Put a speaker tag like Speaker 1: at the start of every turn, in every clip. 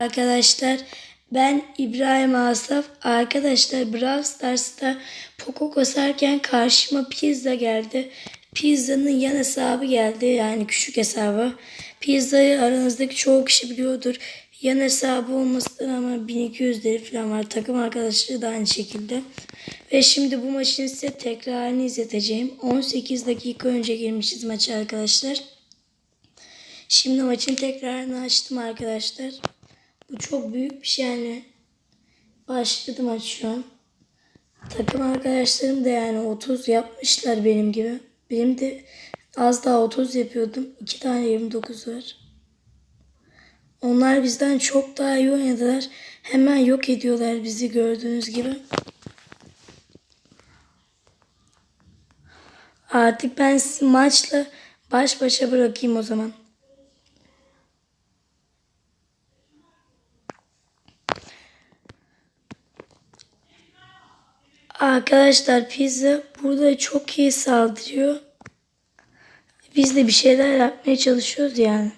Speaker 1: Arkadaşlar ben İbrahim Asaf. Arkadaşlar Brawl Stars'ta Poco kasarken karşıma pizza geldi. Pizzanın yan hesabı geldi yani küçük hesabı. Pizzayı aranızdaki çoğu kişi biliyordur. Yan hesabı olmasına ama 1200 lira falan var. Takım arkadaşları da aynı şekilde. Ve şimdi bu maçın size tekrarını izleteceğim. 18 dakika önce girmişiz maça arkadaşlar. Şimdi maçın tekrarını açtım arkadaşlar. Bu çok büyük bir şey yani. Başladı maç şu an. Takım arkadaşlarım da yani 30 yapmışlar benim gibi. Benim de az daha 30 yapıyordum. 2 tane 29 var. Onlar bizden çok daha iyi oynadılar. Hemen yok ediyorlar bizi gördüğünüz gibi. Artık ben sizi maçla baş başa bırakayım o zaman. Arkadaşlar pizza burada çok iyi saldırıyor. Biz de bir şeyler yapmaya çalışıyoruz yani.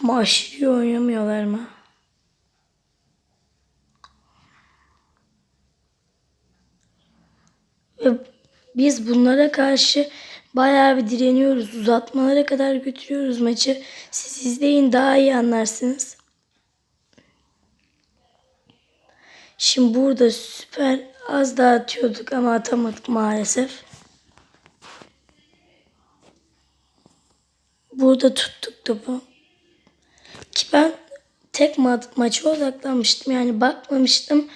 Speaker 1: Ama aşırı oynamıyorlar mı? Ve biz bunlara karşı bayağı bir direniyoruz. Uzatmalara kadar götürüyoruz maçı. Siz izleyin daha iyi anlarsınız. Şimdi burada süper az daha atıyorduk ama atamadık maalesef. Burada tuttuk topu. Ki ben tek ma- maça odaklanmıştım yani bakmamıştım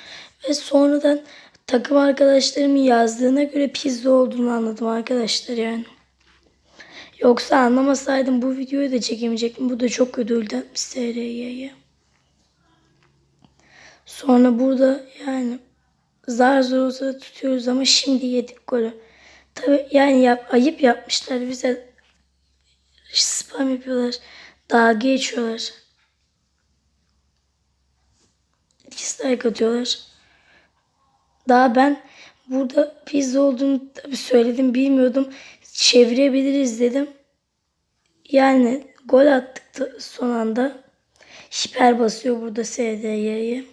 Speaker 1: ve sonradan takım arkadaşlarımın yazdığına göre pizza olduğunu anladım arkadaşlar yani. Yoksa anlamasaydım bu videoyu da çekemeyecektim. Bu da çok ödülden SRY'ye. Sonra burada yani zar zor olsa da tutuyoruz ama şimdi yedik golü. Tabi yani yap, ayıp yapmışlar bize spam yapıyorlar. Dalga geçiyorlar. Dislike atıyorlar. Daha ben burada pizza olduğunu tabii söyledim bilmiyordum. Çevirebiliriz dedim. Yani gol attık son anda. Hiper basıyor burada SDY'ye.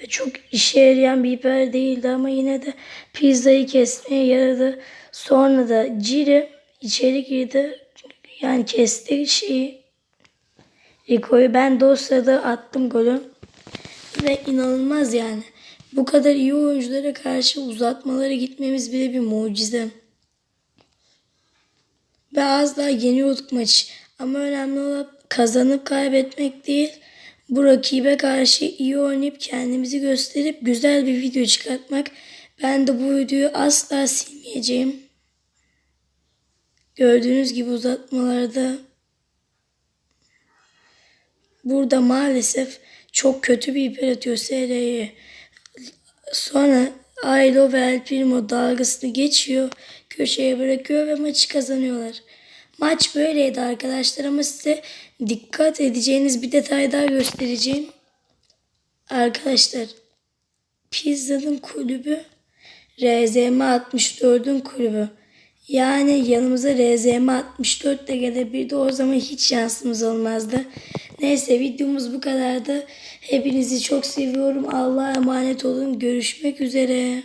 Speaker 1: Ve çok işe yarayan bir hiper değildi ama yine de pizzayı kesmeye yaradı. Sonra da Ciri içeri girdi. Yani kesti şeyi. Rico'yu ben de o sırada attım golü. Ve inanılmaz yani. Bu kadar iyi oyunculara karşı uzatmalara gitmemiz bile bir mucize. Ve az daha yeniyorduk maçı. Ama önemli olan kazanıp kaybetmek değil. Bu rakibe karşı iyi oynayıp kendimizi gösterip güzel bir video çıkartmak. Ben de bu videoyu asla silmeyeceğim. Gördüğünüz gibi uzatmalarda burada maalesef çok kötü bir hiper atıyor SR'ye. Sonra Aylo ve El Primo dalgasını geçiyor. Köşeye bırakıyor ve maçı kazanıyorlar. Maç böyleydi arkadaşlar ama size dikkat edeceğiniz bir detay daha göstereceğim. Arkadaşlar Pizza'nın kulübü RZM 64'ün kulübü. Yani yanımıza RZM 64 de gelebilirdi. O zaman hiç şansımız olmazdı. Neyse videomuz bu kadardı. Hepinizi çok seviyorum. Allah'a emanet olun. Görüşmek üzere.